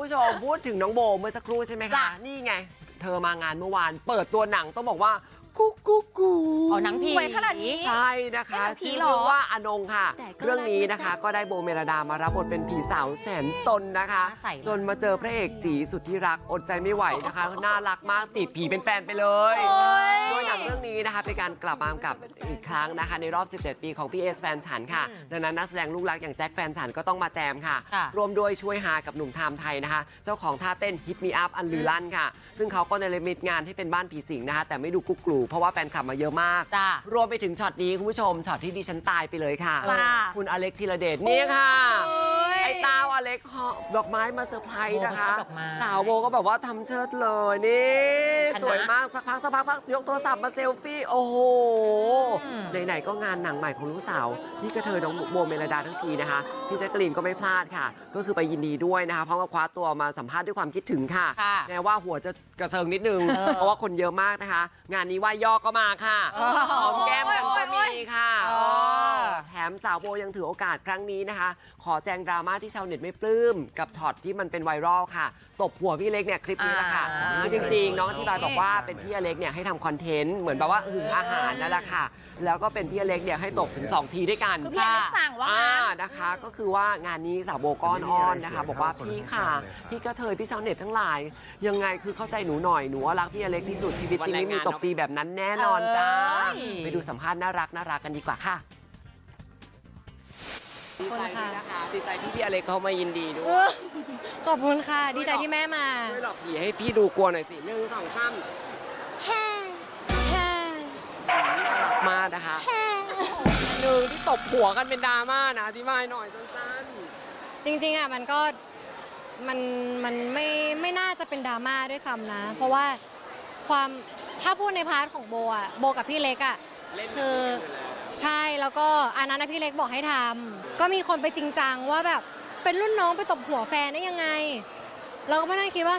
ผู้ชมพูดถึงน้องโบเมื่อสักครู่ใช่ไหมจ้ะคะนี่ไงเธอมางานเมื่อวานเปิดตัวหนังต้องบอกว่า กุ๊กกุ๊กกูอ๋อหนังผี สวยขนาดนี้ ใช่นะคะเป็นผีชื่อเหรอเรื่องว่าอนงค่ะ แต่ก็เรื่องนี้นะคะ ก็ได้โบเมลดามารับบทเป็นผีสาวแสนซนนะคะ น่าใส่ จนมาเจอพระเอกจีสุดที่รักอดใจไม่ไหวนะคะ น่ารักมากจีบผีเป็นแฟนไปเลยโอ้ย โดยหนังเรื่องนี้นะคะเป็นการกลับมากับอีกครั้งนะคะ ในรอบ 17 ปีของพี่เอสแฟนฉันค่ะ อืมดังนั้นนักแสดงลูกรักอย่างแจ็คแฟนฉันก็ต้องมาแจมค่ะ ค่ะ รวมด้วยช่วยหากับหนุ่มไทม์ไทยนะคะ เจ้าของท่าเต้นฮิตมีอัพอันลือลั่นค่ะ ซึ่งเขาก็ในเลมิตงานให้เป็นบ้านผีสิงนะคะ แต่ไม่ดูกุ๊กกลูเพราะว่าแฟนคลับมาเยอะมากจ้ารวมไปถึงช็อตนี้คุณผู้ชมช็อตที่ดิฉันตายไปเลยค่ะจ้าคุณอเล็กธีรเดชนี่ค่ะ โอ้ยไอ้ตาวอเล็กหอบดอกไม้มาเซอร์ไพรส์นะคะ โบก็ชอบดอกไม้สาวโบก็แบบว่าทำเชิดเลยนี่ ชนะสวยมากสักพักสักพักพักยกโทรศัพท์มาเซลฟี่ โอ้โห อืม ไหนๆก็งานหนังใหม่ของลูกสาวพี่กระเทยน้องโบเมลดาทั้งทีนะคะ พี่แจ๊กกะลีนก็ไม่พลาดค่ะ ก็คือไปยินดีด้วยนะคะเพราะว่าคว้าตัวมาสัมภาษณ์ด้วยความคิดถึงค่ะ ค่ะแม้ว่าหัวจะกระเซิงนิดนึง เออเพราะว่าคนเยอะมากนะคะ งานนี้ว่ายอกก็มาค่ะเออหอมแก้มกันก็มีค่ะเออแถ มสาวโบยังถือโอกาสครั้งนี้นะคะ ขอแจงดราม่าที่ชาวเน็ตไม่ปลื้มกับช็อตที่มันเป็นไวรัลค่ะ ตบหัวพี่เล็กเนี่ยคลิปนี้แหละค่ะอ่า คือจริงๆ น้องอธิบายบอกว่าเป็นพี่อเล็กเนี่ยให้ทำคอนเทนต์เหมือนแบบว่าหึงอาหารนั่นแหละค่ะ แล้วก็เป็นพี่อเล็กเนี่ยให้ตบถึง 2 ทีด้วยกัน คือพี่อเล็กสั่งว่าอ่างั้น นะคะก็คือว่างานนี้สาวโบก้อนอ้อนนะคะ บอกว่าพี่ค่ะพี่กระเทยพี่ชาวเน็ตทั้งหลาย ยังไงคือเข้าใจหนูหน่อยหนูว่ารักพี่อเล็กที่สุดชีวิตจริงไม่มีตบตีแบบนั้นแน่นอนจ้าเอ้ย ไปดูสัมภาษณ์น่ารักน่ารักกันดีกว่าค่ะ ดีขอบใจคุณค่ะด้วยนะคะดีใจที่พี่อเล็กเขามายินดีด้วย ขอบคุณค่ะ ดีใจที่แม่มาช่วยหลอกผีให้พี่ดูกลัวหน่อยสิหนึ่งสองสามแฮ่แฮ่น่ารักมากนะคะแฮ่หนึ่งที่ตบหัวกันเป็นดราม่านะอธิบายหน่อยสั้นจริงๆอะมันก็มันมันไม่ไม่น่าจะเป็นดราม่าด้วยซ้ำนะ เพราะว่าความถ้าพูดในพาร์ทของโบอะโบกับพี่เล็กอะๆ เล่นคือ ใช่แล้วก็อันนั้นนะพี่เล็กบอกให้ทำก็มีคนไปจริงจังว่าแบบเป็นรุ่นน้องไปตบหัวแฟนได้ยังไง เราก็ไม่ได้คิดว่า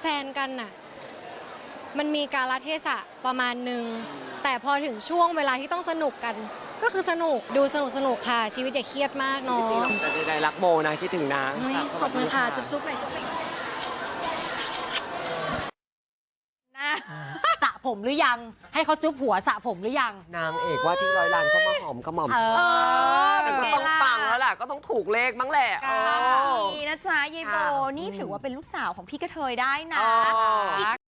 แฟนกันน่ะ มันมีการละเทศะประมาณหนึ่งแต่พอถึงช่วงเวลาที่ต้องสนุกกัน ก็คือสนุกดูสนุกสนุกค่ะ ชีวิตอย่าเครียดมากจเนาะริงๆแต่ใดๆรักโบนะคิดถึงนะเฮ้ยขอบคุณค่ะจุ๊บจุ๊บหน่อยจุ๊บหน่อย นะสระ ผมหรือยัง ให้เขาจุ๊บหัวสระผมหรือยัง นางเอกว่าที่ร้อยล้านก็มาหอมกระหม่อมเอเออฉันก็ต้องปังแล้วแหละก็ต้องถูกเลขมั้งแหละค่ะโอ้ดีนะจ๊ะยายโบค่ะนี่ถือว่าเป็นลูกสาวของพี่กระเทยได้นะอ๋ออี ก